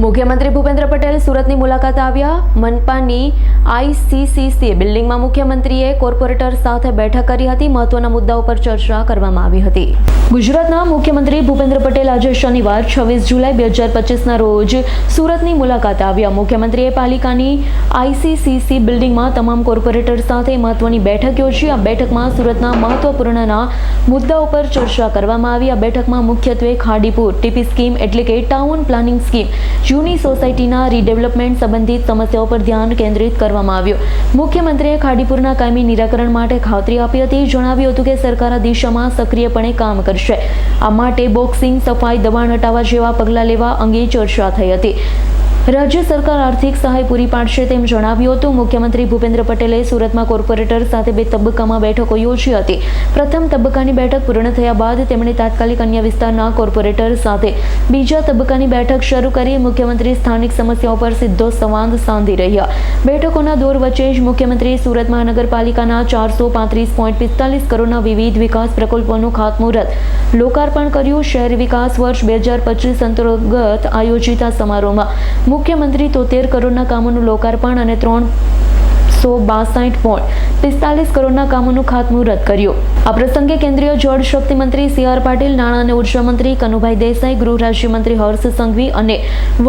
મુખ્યમંત્રી ભૂપેન્દ્ર પટેલ સુરતની મુલાકાત આવ્યા. મનપાની આઈસીસીસી બિલ્ડિંગમાં મુખ્યમંત્રીએ કોર્પોરેટર સાથે બેઠક કરી હતી. મહત્વના મુદ્દાઓ પર ચર્ચા કરવામાં આવી હતી. ગુજરાતના મુખ્યમંત્રી ભૂપેન્દ્ર પટેલ આજે શનિવાર છવ્વીસ જુલાઈ બે હજાર પચીસના રોજ સુરતની મુલાકાત આવ્યા. મુખ્યમંત્રીએ પાલિકાની આઈસીસીસી બિલ્ડિંગમાં તમામ કોર્પોરેટર સાથે મહત્વની બેઠક યોજી. આ બેઠકમાં સુરતના મહત્વપૂર્ણના મુદ્દાઓ પર ચર્ચા કરવામાં આવી. આ બેઠકમાં મુખ્યત્વે ખાડીપુર, ટીપી સ્કીમ એટલે કે ટાઉન પ્લાનિંગ સ્કીમ જૂની સોસાયટીના રીડેવલપમેન્ટ સંબંધિત સમસ્યાઓ પર ધ્યાન કેન્દ્રિત કરવામાં આવ્યું. મુખ્યમંત્રીએ ખાડીપુરના કાયમી નિરાકરણ માટે ખાતરી આપી હતી, જણાવ્યું હતું કે સરકાર આ દિશામાં સક્રિયપણે કામ કરશે. આ માટે બોક્સિંગ, સફાઈ, દબાણ હટાવવા જેવા પગલાં લેવા અંગે ચર્ચા થઈ હતી. રાજ્ય સરકાર આર્થિક સહાય પૂરી પાડશે તેમ જણાવ્યું હતું. મુખ્યમંત્રી ભૂપેન્દ્ર પટેલે સુરતમાં કોર્પોરેટર સાથે બે તબક્કામાં બેઠકો યોજી હતી. પ્રથમ તબક્કાની બેઠક પૂર્ણ થયા બાદ તેમણે તાત્કાલિક અન્ય વિસ્તારના કોર્પોરેટર સાથે બીજા તબક્કાની બેઠક શરૂ કરી મુખ્યમંત્રી સ્થાનિક સમસ્યાઓ પર સીધો સંવાદ સાંધી રહ્યા. બેઠકોના દોર વચ્ચે જ મુખ્યમંત્રી સુરત મહાનગરપાલિકાના ચારસો પાંત્રીસ પોઈન્ટ પિસ્તાલીસ કરોડના વિવિધ વિકાસ પ્રકલ્પોનું ખાતમુહૂર્ત લોકાર્પણ કર્યું. શહેરી વિકાસ વર્ષ બે હજાર પચીસ અંતર્ગત આયોજિત આ સમારોહમાં મુખ્યમંત્રી તોતેર કરોડના કામોનું લોકાર્પણ અને ત્રણ સો બાસઠ પોઈન્ટ પિસ્તાલીસ કરોડના કામોનું ખાતમુહૂર્ત કર્યું. આ પ્રસંગે કેન્દ્રીય જળ શક્તિ મંત્રી સી આર પાટીલ, નાણાં અને ઊર્જા મંત્રી કનુભાઈ દેસાઈ, ગૃહ રાજ્યમંત્રી હર્ષ સંઘવી અને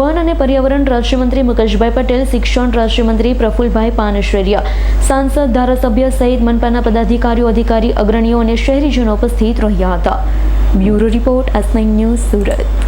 વન અને પર્યાવરણ રાજ્યમંત્રી મુકેશભાઈ પટેલ, શિક્ષણ રાજ્યમંત્રી પ્રફુલભાઈ પાનશેરિયા સાંસદ ધારાસભ્ય સહિત મનપાના પદાધિકારીઓ, અધિકારી, અગ્રણીઓ અને શહેરીજનો ઉપસ્થિત રહ્યા હતા. Bureau report S news Surat.